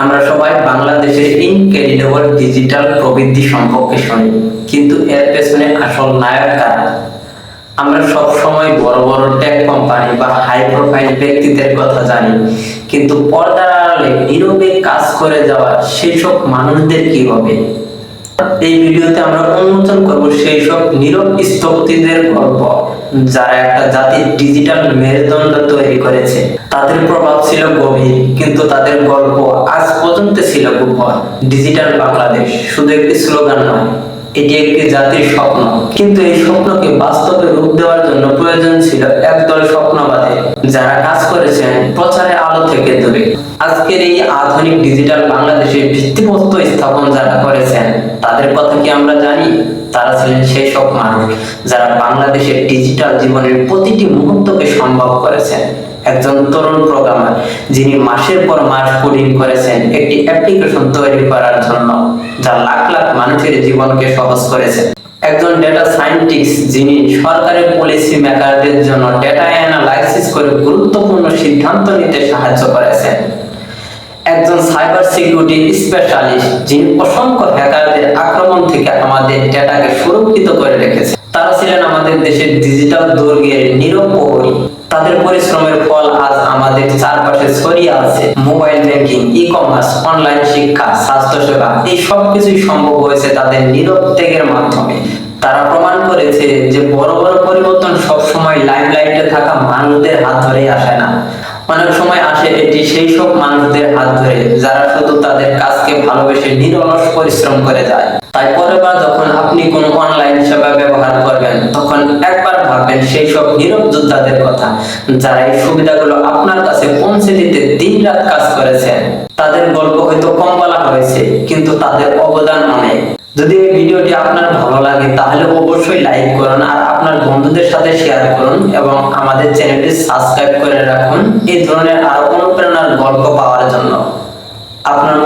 আমরা সবাই বাংলাদেশের ইনক্রেডিবল ডিজিটাল প্রবৃদ্ধি সম্পর্কে শুনি, কিন্তু এর পেছনে আসল নায়ক কারা? আমরা সব সময় বড় বড় টেক কোম্পানি বা হাই প্রোফাইল ব্যক্তিদের কথা জানি, কিন্তু পর্দার আড়ালে নীরবে কাজ করে যাওয়া সেসব মানুষদের কি হবে এই ভিডিওতে আমরা উন্মোচন করব সেই সব নীরব স্থপতিদের গল্প। যারা একটা জাতির ডিজিটাল মেরুদণ্ড তৈরি করেছে। তাদের প্রভাব ছিল গভীর, কিন্তু তাদের গল্প আজ পর্যন্ত ছিল গোপন ডিজিটাল বাংলাদেশ শুধু একটি স্লোগান নয়, এটি একটি জাতির স্বপ্ন। কিন্তু এই স্বপ্নকে বাস্তবে রূপ দেওয়ার জন্য প্রয়োজন ছিল একদল স্বপ্নবাদী। যারা কাজ করেছেন, প্রচারের আলো থেকে দূরে। আজকের এই আধুনিক ডিজিটাল বাংলাদেশের ভিত্তিপ্রস্তর স্থাপন যারা করেছেন, তাদের কথা কি আমরা জানি? তারা ছিলেন সেই সব মানুষ যারা বাংলাদেশের ডিজিটাল জীবনের প্রতিটি মুহূর্তকে সম্ভব করেছেন। একজন তরুণ প্রোগ্রামার, যিনি মাসের পর মাস কোডিং করেছেন, একটি অ্যাপ্লিকেশন তৈরি করার জন্য, যা লাখ লাখ মানুষের জীবনকে সহজ করেছে। একজন ডেটা সায়েন্টিস্ট যিনি সরকারি পলিসি মেকারদের জন্য ডেটা অ্যানালাইসিস করে গুরুত্বপূর্ণ সিদ্ধান্ত নিতে সাহায্য করেছেন। একজন সাইবার সিকিউরিটি স্পেশালিস্ট যিনি অসংখ্য হ্যাকারদের আক্রমণ থেকে আমাদের ডেটাকে সুরক্ষিত করে রেখেছে তারা ছিলেন আমাদের দেশের ডিজিটাল দুর্গের নীরব তাদের পরিশ্রমের ফল আমাদের চারপাশে ছড়িয়ে আছে mobile banking e commerce online শিক্ষা, স্বাস্থ্যসেবা, এই সব কিছুই সম্ভব হয়েছে তাদের নীরব ত্যাগের মাধ্যমে। তারা প্রমাণ করেছে যে বড় বড় পরিবর্তন সব সময় লাইমলাইটে থাকা মানুষদের হাত ধরেই আসে না। অনেক সময় আসে এটি সেই সব মানুষদের হাত ধরে যারা শুধু তাদের কাজকে ভালোবেসে নিরলস পরিশ্রম করে যায়। তাই পরের যখন আপনি কোনো অনলাইন সেবা ব্যবহার করবেন, তখন একবার ভাববেন সেই সব নীরব যোদ্ধাদের কথা। যারা এই সুবিধাগুলো আপনার কাছে পৌঁছে দিতে দিন রাত কাজ করেছেন, তাদের গল্প হয়তো কম বলা হয়েছে, কিন্তু তাদের অবদান অনেক। যদি এই ভিডিওটি আপনার ভালো লাগে, তাহলে অবশ্যই লাইক করুন আর আপনার বন্ধুদের সাথে শেয়ার করুন এবং আমাদের চ্যানেলটি সাবস্ক্রাইব করে রাখুন। এই ধরনের আরও অনুপ্রেরণার গল্প পাওয়ার জন্য। আপনার